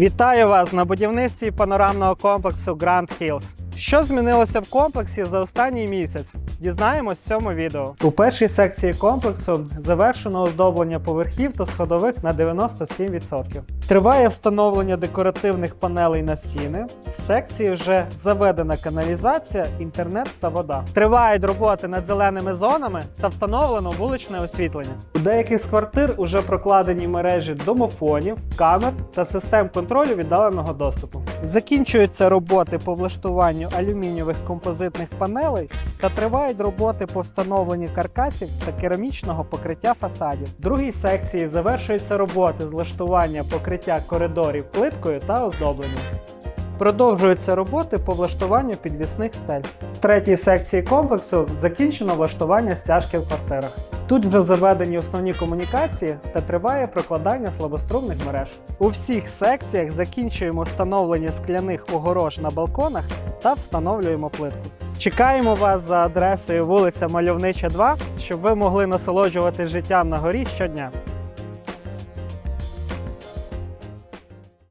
Вітаю вас на будівництві панорамного комплексу Grand Hills. Що змінилося в комплексі за останній місяць? Дізнаємось в цьому відео. У першій секції комплексу завершено оздоблення поверхів та сходових на 97%. Триває встановлення декоративних панелей на стіни. В секції вже заведена каналізація, інтернет та вода. Тривають роботи над зеленими зонами та встановлено вуличне освітлення. У деяких з квартир уже прокладені мережі домофонів, камер та систем контролю віддаленого доступу. Закінчуються роботи по влаштуванню алюмінієвих композитних панелей та тривають роботи по встановленню каркасів та керамічного покриття фасадів. В другій секції завершуються роботи з влаштування покриття коридорів плиткою та оздобленням. Продовжуються роботи по влаштуванню підвісних стель. В третій секції комплексу закінчено влаштування стяжки в квартирах. Тут вже заведені основні комунікації та триває прокладання слабострумних мереж. У всіх секціях закінчуємо встановлення скляних огорож на балконах та встановлюємо плитку. Чекаємо вас за адресою вулиця Мальовнича 2, щоб ви могли насолоджуватись життям на горі щодня.